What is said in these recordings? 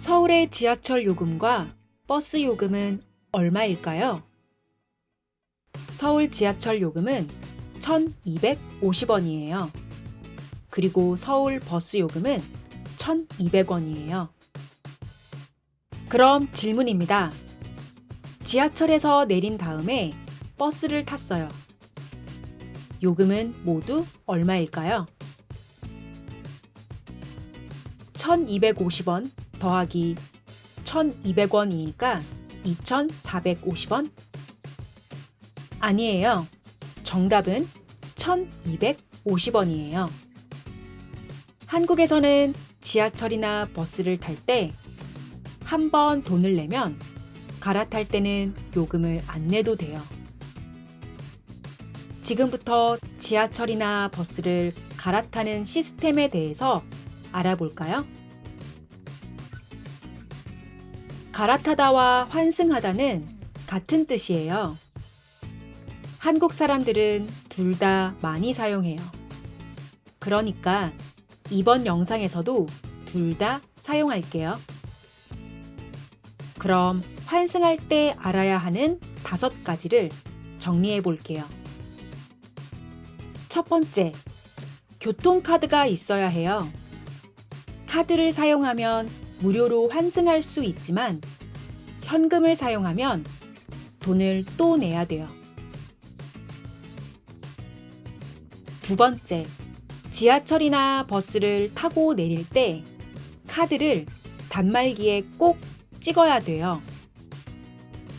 서울의 지하철 요금과 버스 요금은 얼마일까요? 서울 지하철 요금은 1,250원이에요. 그리고 서울 버스 요금은 1,200원이에요. 그럼 질문입니다. 지하철에서 내린 다음에 버스를 탔어요. 요금은 모두 얼마일까요? 1250원 더하기 1200원이니까 2450원? 아니에요. 정답은 1250원이에요. 한국에서는 지하철이나 버스를 탈 때 한 번 돈을 내면 갈아탈 때는 요금을 안 내도 돼요. 지금부터 지하철이나 버스를 갈아타는 시스템에 대해서 알아볼까요? 갈아타다와 환승하다는 같은 뜻이에요. 한국 사람들은 둘 다 많이 사용해요. 그러니까 이번 영상에서도 둘 다 사용할게요. 그럼 환승할 때 알아야 하는 다섯 가지를 정리해 볼게요. 첫 번째, 교통카드가 있어야 해요. 카드를 사용하면 무료로 환승할 수 있지만 현금을 사용하면 돈을 또 내야 돼요. 두 번째, 지하철이나 버스를 타고 내릴 때 카드를 단말기에 꼭 찍어야 돼요.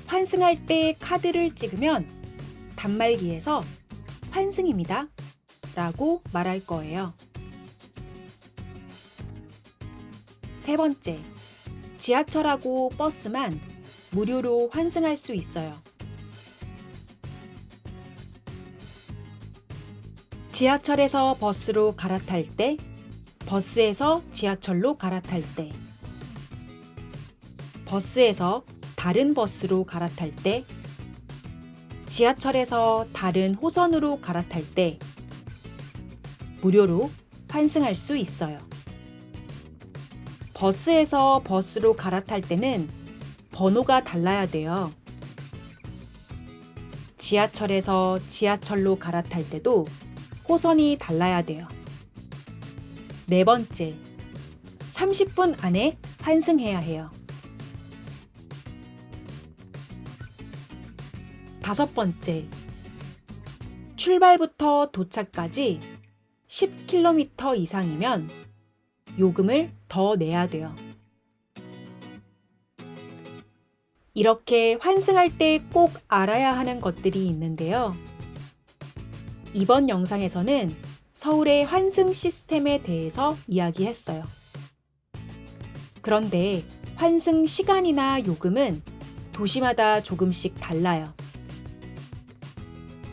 환승할 때 카드를 찍으면 단말기에서 환승입니다. 라고 말할 거예요. 세 번째, 지하철하고 버스만 무료로 환승할 수 있어요. 지하철에서 버스로 갈아탈 때, 버스에서 지하철로 갈아탈 때, 버스에서 다른 버스로 갈아탈 때, 지하철에서 다른 호선으로 갈아탈 때, 무료로 환승할 수 있어요. 버스에서 버스로 갈아탈 때는 번호가 달라야 돼요. 지하철에서 지하철로 갈아탈 때도 호선이 달라야 돼요. 네 번째, 30분 안에 환승해야 해요. 다섯 번째, 출발부터 도착까지 10km 이상이면 요금을 더 내야 돼요. 이렇게 환승할 때 꼭 알아야 하는 것들이 있는데요. 이번 영상에서는 서울의 환승 시스템에 대해서 이야기했어요. 그런데 환승 시간이나 요금은 도시마다 조금씩 달라요.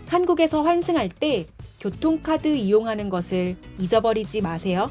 한국에서 환승할 때 교통카드 이용하는 것을 잊어버리지 마세요.